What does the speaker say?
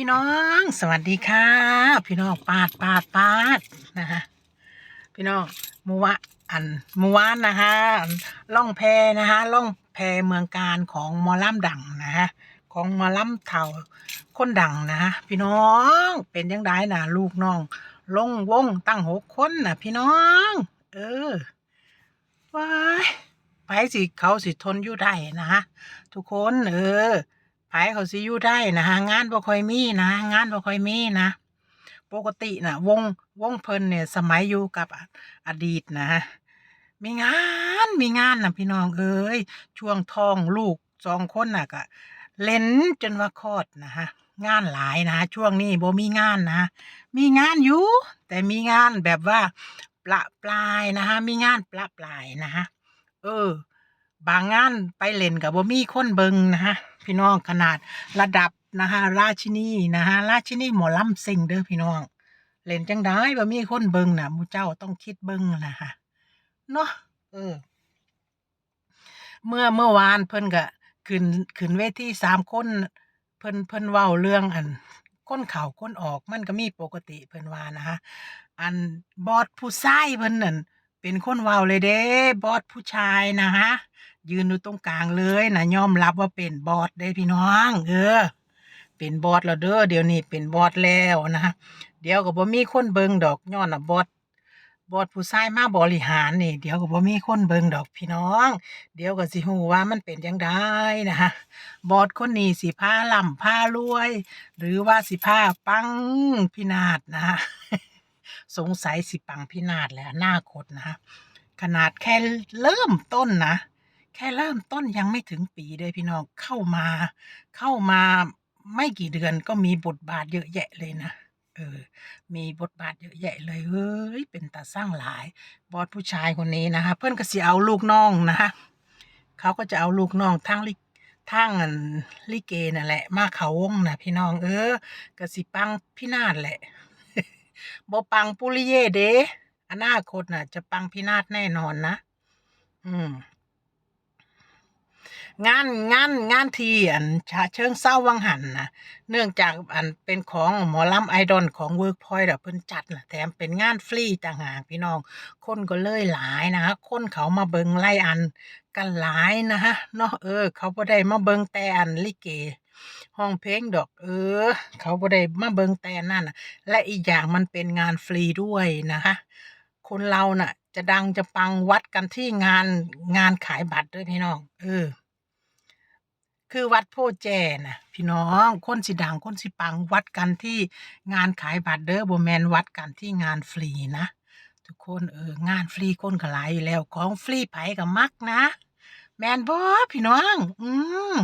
พี่น้องสวัสดีค่ะ พี่น้องปาดปาดปาดนะฮะพี่น้องมัวอันเมัวานนะฮะล่องแพนะฮะล่องแพเมืองการของมอลำดังนะฮะของมอลำเถาคนดังนะฮะพี่น้องเป็นยังไงนะลูกน้องลงวงตั้งหกคนนะพี่น้อง เออว้ายไปสิเขาสิทนอยู่ได้นะฮะทุกคนเออ ไผเขาสิอยู่ได้นะฮะงานบ่ค่อยมีนะงานบ่ค่อยมีนะ ปกติน่ะวงวงเพิ่นเนี่ยสมัยอยู่กับอดีตนะมีงานมีงานนะพี่น้องเอ้ยช่วงทองลูกสองคนน่ะก็เล่นจนว่าคลอดนะฮะงานหลายนะ ช่วงนี้บ่มีงานนะมีงานอยู่แต่มีงานแบบว่าประปรายนะฮะมีงานประปรายนะฮะเออ บางงานไปเล่นกับบ่มีคนเบิงนะฮะพี่น้องขนาดระดับนะฮะราชินีนะฮะราชินีหมอลำซิงเด้อพี่น้อง เล่นจังได้บ่มีคนเบิงน่ะมูเจ้าต้องคิดเบิงนะฮะเนาะเออ เมื่อเมื่อวานเพิ่นก็ขึ้นขึ้นเวทีสามคนเพิ่นเพิ่นเว้าเรื่องอันคนเข่าคนออกมันก็มีปกติเพิ่นว่านะฮะอันบอสผู้ชายเพิ่นนั่นเป็นคนเว้าเลยเด้บอสผู้ชายนะฮะ ยืนอยู่ตรงกลางเลยนะยอมรับว่าเป็นบอสได้พี่น้อง เออ เป็นบอสแล้วเด้อเดี๋ยวนี้เป็นบอสแล้วนะเดี๋ยวก็บ่มีคนเบิงดอกย้อนน่ะบอสบอสผู้ชายมาบริหารนี่ เดี๋ยวก็บ่มีคนเบิงดอกพี่น้อง เดี๋ยวก็สิฮู้ว่ามันเป็นจังไดนะฮะบอสคนนี้สิพาล่ำพารวย หรือว่าสิพาปังพินาศนะฮะสงสัยสิปังพินาศแหละอนาคตนะฮะขนาดแค่เริ่มต้นนะ แค่เริ่มต้นยังไม่ถึงปีเลยพี่น้องเข้ามา เข้ามาไม่กี่เดือนก็มีบทบาทเยอะแยะเลยนะเออมีบทบาทเยอะแยะเลยเฮ้ยเป็นตาสร้างหลาย บอสผู้ชายคนนี้นะคะ เพื่อนก็สิเอาลูกน้องนะเขาก็จะเอาลูกน้องทั้งลิทั้งลิเกนั่นแหละ มาเขาวงนะพี่น้อง เออกสิปังพี่นาศแหละบ่ปังปุริเย่เดอนาคตน่ะ จะปังพินาศแน่นอนนะ อืม งานงานงานทีอันชาเชิงเศร้าวังหันนะเนื่องจากอันเป็นของหมอลำไอดอลของเวิร์กพอยต์เพิ่นจัดนะแถมเป็นงานฟรีต่างหากพี่น้อง คนก็เลยหลายนะฮะคนเขามาเบิงไล่อันกันหลายนะฮะเนาะเออ เขาบ่ได้มาเบิงแต่อันลิเกห้องเพลงดอกเออ เขาบ่ได้มาเบิงแต่นั่นนะและอีกอย่างมันเป็นงานฟรีด้วยนะคะคนเราน่ะ จะดังจะปังวัดกันที่งานงานขายบัตรด้วยพี่น้องเออ คือวัดโพแจน่ะพี่น้องคนสิดังคนสิปังวัดกันที่งานขายบัตรเด้อบ่แมนวัดกันที่งานฟรีนะ ทุกคนเอองานฟรีคนก็หลายอยู่แล้วของฟรีไผกับมักนะ แมนบอพี่น้อง อืม